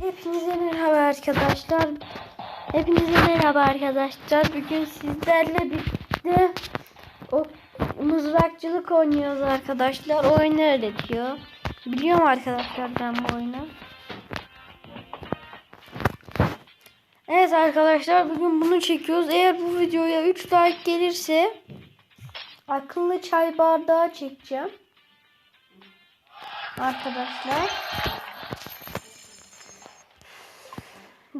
Hepinize merhaba arkadaşlar. Hepinize merhaba arkadaşlar. Bugün sizlerle birlikte o mızrakçılık oynuyoruz arkadaşlar. Oyunu öğretiyor. Biliyorum arkadaşlar ben bu oyunu. Evet arkadaşlar bugün bunu çekiyoruz. Eğer bu videoya 3 like gelirse akıllı çay bardağı çekeceğim. Arkadaşlar.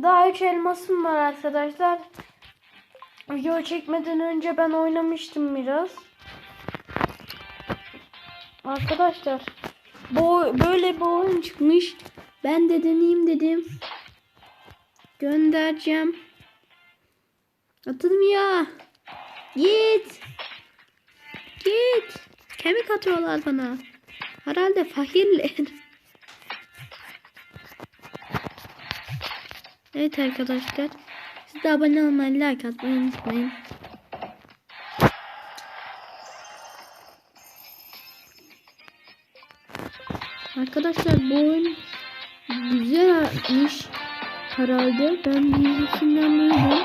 Daha 3 elmasım var arkadaşlar. Video çekmeden önce ben oynamıştım biraz. Arkadaşlar bu böyle bir oyun çıkmış. Ben de deneyeyim dedim. Göndereceğim. Atılmıyor. Git. Git. Kemik atıyorlar bana. Herhalde fakirler. Evet arkadaşlar. Siz de abone olmayı, like atmayı unutmayın. Arkadaşlar bu oyun güzelmiş herhalde. Ben dizisinden duydum.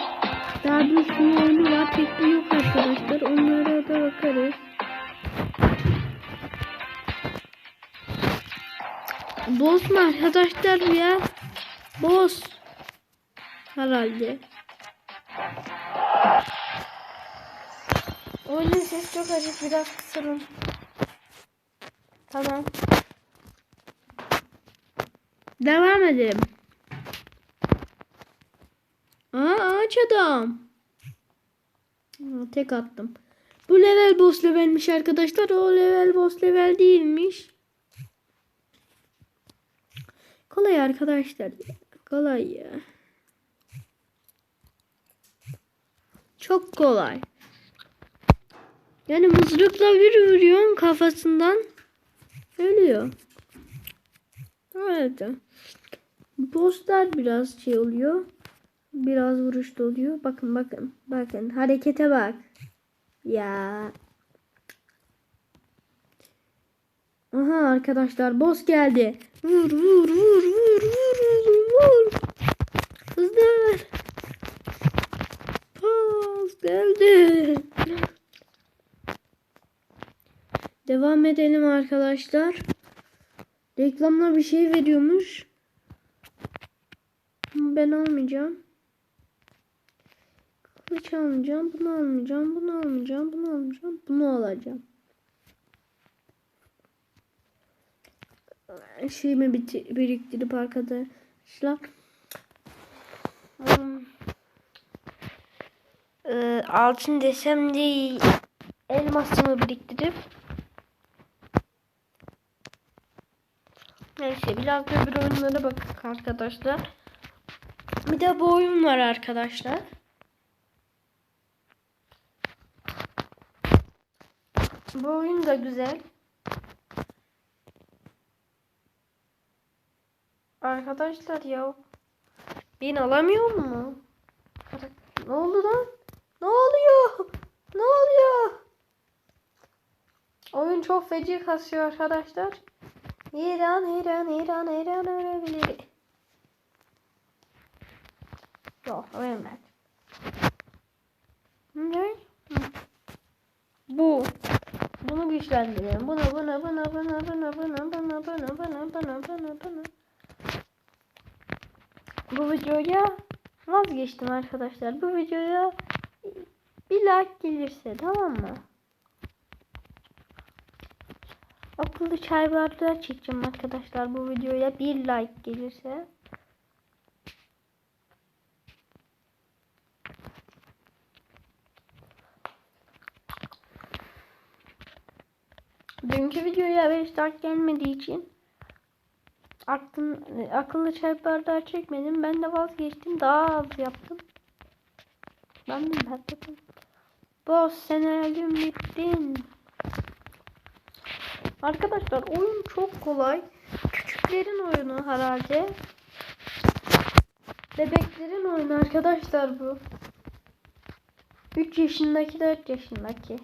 Daha bir sürü oyunu var. Tek bir yok arkadaşlar. Onlara da bakarız. Boss mu arkadaşlar ya? Boss. Herhalde. Oyunun sesi çok acık biraz kısalım. Tamam. Devam edelim. Aa ağaç adam. Aa, tek attım. Bu level boss levelmiş arkadaşlar. O level boss level değilmiş. Kolay arkadaşlar. Kolay ya. Çok kolay. Yani mızrakla bir vuruyorsun kafasından ölüyor. Evet. Bosslar biraz şey oluyor. Biraz vuruşta oluyor. Bakın bakın. Bakın harekete bak. Ya. Aha arkadaşlar boss geldi. Vur vur vur vur vur vur. Hızlı. Geldi. Devam edelim arkadaşlar. Reklamlar bir şey veriyormuş. Ben almayacağım. Kılıç almayacağım. Bunu almayacağım. Bunu almayacağım. Bunu almayacağım. Bunu alacağım. Şeyimi biriktirip arkadaşlar. Ee, altın desem değil. Elmasımı biriktirip. Neyse biraz da bir oyunlara bakın arkadaşlar. Bir de bu oyun var arkadaşlar. Bu oyun da güzel. Arkadaşlar ya. Ben alamıyor mu? Ne oldu lan? Ne oluyor? Ne oluyor? Oyun çok feci kasıyor arkadaşlar. İran, İran, İran, İran ölebilir. Yok ölmedi. Ne? Bu. Bunu güçlendirelim. Buna, buna, buna, buna, buna, buna, buna, buna, buna, buna, buna, buna. Bu videoya vazgeçtim arkadaşlar. Bu videoya bir like gelirse tamam mı? Akıllı çay bardağı çekeceğim arkadaşlar bu videoya bir like gelirse. Dünkü videoya 5 like gelmediği için aklım, akıllı çay bardağı çekmedim. Ben de vazgeçtim. Daha az yaptım. Ben de patladım. Boss sen öldün bittin. Arkadaşlar oyun çok kolay. Küçüklerin oyunu herhalde. Bebeklerin oyunu arkadaşlar bu. 3 yaşındaki 4 yaşındaki.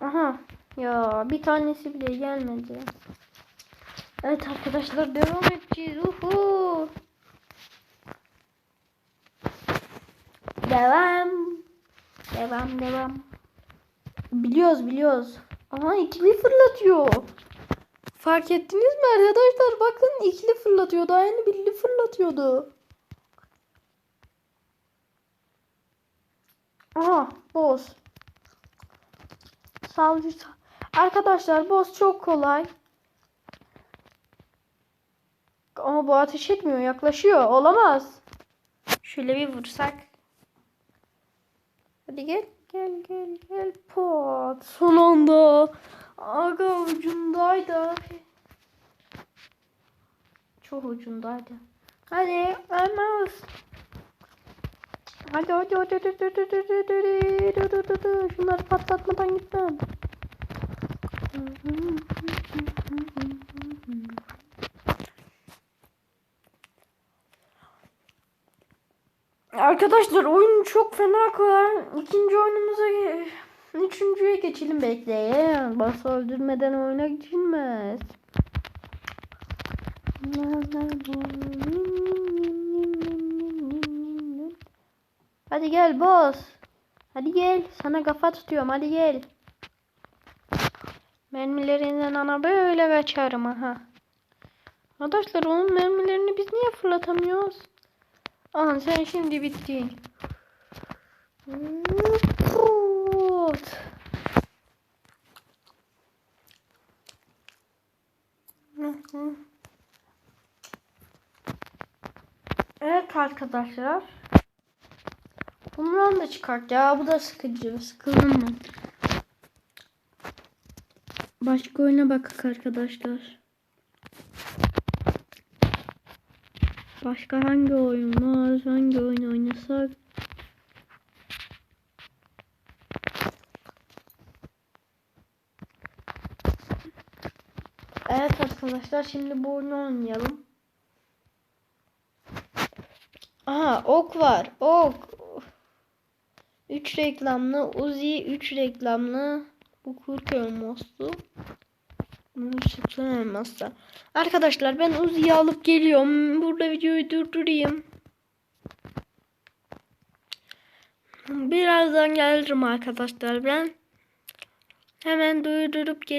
Aha ya bir tanesi bile gelmedi. Evet arkadaşlar devam edeceğiz. Uhu. Devam. Devam devam. Biliyoruz biliyoruz. Aha ikili fırlatıyor. Fark ettiniz mi arkadaşlar? Bakın ikili fırlatıyor. Daha yeni birli fırlatıyordu. Aha boss. Savcı. Arkadaşlar boss çok kolay. Ama bu ateş etmiyor. Yaklaşıyor. Olamaz. Şöyle bir vursak. Hadi gel. Gel gel gel. Pot. Son anda. Aga ucundaydı. Çok ucundaydı. Hadi. Ölmez. Hadi hadi hadi hadi hadi hadi hadi hadi hadi hadi Şunları patlatmadan gitmem. Arkadaşlar oyun çok fena kolay. İkinci oyunumuza üçüncüye geçelim bekleyin. Bas öldürmeden oyuna geçilmez. Hadi gel boss. Hadi gel. Sana kafa tutuyorum. Hadi gel. Mermilerinden ana böyle kaçarım aha. Arkadaşlar onun mermilerini biz niye fırlatamıyoruz? Aha sen şimdi bittin. Put. Evet arkadaşlar. Bundan da çıkart ya. Bu da sıkıcı. Sıkıldım ben. Başka oyuna bakak arkadaşlar. Başka hangi oyun var? Hangi oyun oynasak? Evet arkadaşlar şimdi bu oyunu oynayalım. Aha ok var. Ok. 3 reklamlı. Uzi 3 reklamlı. Bu kurt elmaslı. Elmasla. Arkadaşlar ben Uzi'yi alıp geliyorum. Burada videoyu durdurayım. Birazdan gelirim arkadaşlar ben. Hemen durdurup geliyorum.